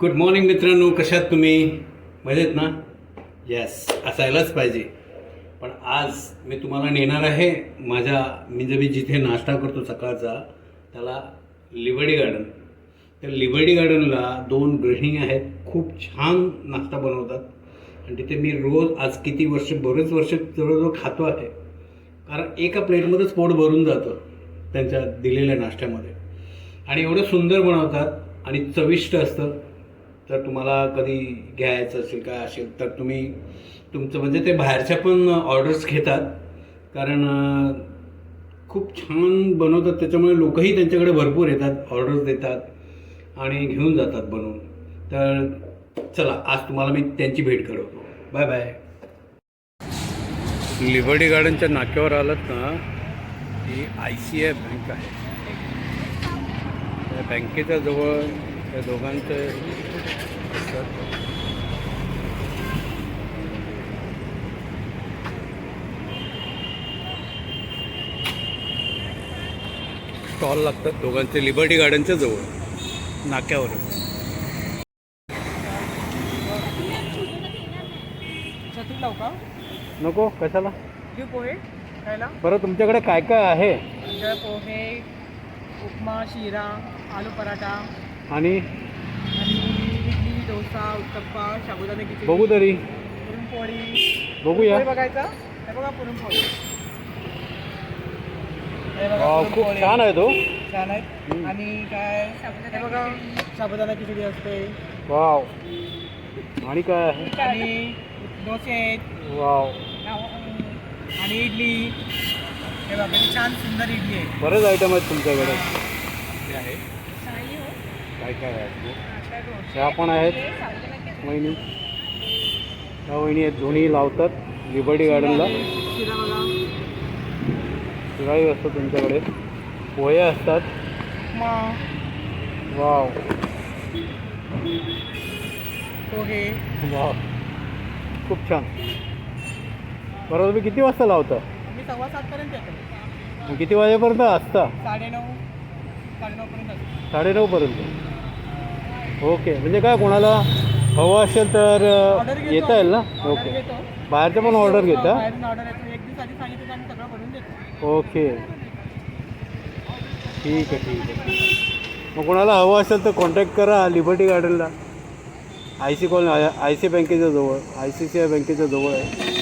Good morning मित्रांनो. कशात तुम्ही? मजेत ना? येस असायलाच पाहिजे. पण आज मी तुम्हाला नेणार आहे माझ्या मी जे मी जिथे नाश्ता करतो सकाळचा त्याला लिबर्डी गार्डन त्या लिबर्डी गार्डनला दोन गृहिणी आहेत. खूप छान नाश्ता बनवतात. आणि तिथे मी रोज आज किती वर्ष बरेच वर्ष जवळजवळ खातो आहे. कारण एका प्लेटमध्येच पोट भरून जातं त्यांच्या दिलेल्या नाश्त्यामध्ये. आणि एवढं सुंदर बनवतात आणि चविष्ट असतं. तर तुम्हाला कधी घ्यायचं असेल काय असेल तर तुम्ही तुमचं म्हणजे ते बाहेरच्या पण ऑर्डर्स घेतात. कारण खूप छान बनवतात. त्याच्यामुळे लोकही त्यांच्याकडे भरपूर येतात ऑर्डर्स देतात आणि घेऊन जातात बनवून. तर चला आज तुम्हाला मी त्यांची भेट करवतो. बाय बाय लिबर्टी गार्डनच्या नाक्यावर आलात ना ही आय सी आय बँक आहे. त्या बँकेच्या जवळ त्या दोघांचं स्टॉल लागतात दोघांचे. लिबर्टी गार्डनच्या जवळ. नाक्यावरच छत्री लावू का? नको कशाला? पोहे खायला. बरं तुमच्याकडे काय काय आहे? पोहे उपमा शिरा आलू पराठा. आणि? डोसा उत्तप्पा साबुदाणे खिचडी बघू तरी. पुरणपोळी. बघूया. पुरणपोळी बघायचा? हे बघा पुरणपोळी. हे बघा वाव, खूप पुरणपोळी. छान आहे तो. छान हम्म. आणि काय? हे बघा साबुदाणा खिचडी असते. वाव. आणि काय आहे? आणि डोसे. आहेत वाव आणि इडली. हे बघा किती छान सुंदर इडली आहे. बरेच आयटम आहेत तुमच्याकडे. हे. आहे काय काय आहे ह्या पण आहेत. वहिनी. ह्या वहिनी आहेत दोन्ही लावतात लिबर्टी गार्डनला. शिराळी असतं तुमच्याकडे पोहे असतात. वाव. पोहे. वाव. खूप छान. बरं तुम्ही किती वाजता लावता? सव्वा सातपर्यंत येतो. किती वाजेपर्यंत असता? साडेनऊ साडेनऊपर्यंत साडेनऊपर्यंत. ओके. म्हणजे काय कोणाला हवं असेल तर येता येईल ना? ओके. घेतो. बाहेरच्या पण ऑर्डर घेता? ओके. ठीक आहे ठीक आहे. मग कोणाला हवं असेल तर कॉन्टॅक्ट करा लिबर्टी गार्डनला I C colony I C बँकेच्या जवळ. आय सी सी आय बँकेच्या जवळ आहे.